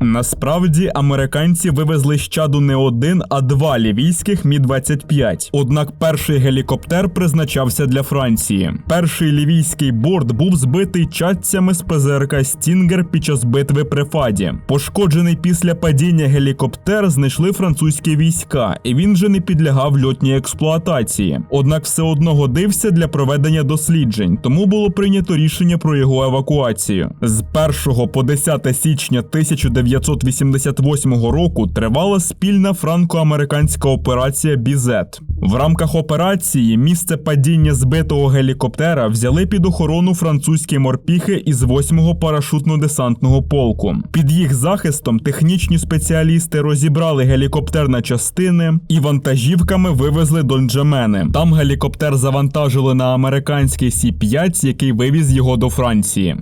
Насправді американці вивезли з чаду не один, а два лівійських Мі 25 Однак перший гелікоптер призначався для Франції. Перший лівійський борт був збитий чадцями з ПЗРК Стінгер під час битви при Фаді. Пошкоджений після падіння гелікоптер знайшли французькі війська, і він вже не підлягав льотній експлуатації. Однак все одно годився для проведення досліджень, тому було прийнято рішення про його евакуацію. З 1 по 10 січня 1988 року тривала спільна франко-американська операція Бізет. В рамках операції місце падіння збитого гелікоптера взяли під охорону французькі морпіхи із 8-го парашутно-десантного полку. Під їх захистом технічні спеціалісти розібрали гелікоптер на частини і вантажівками вивезли до Нджамени. Там гелікоптер завантажили на американський Сі-5, який вивіз його до Франції.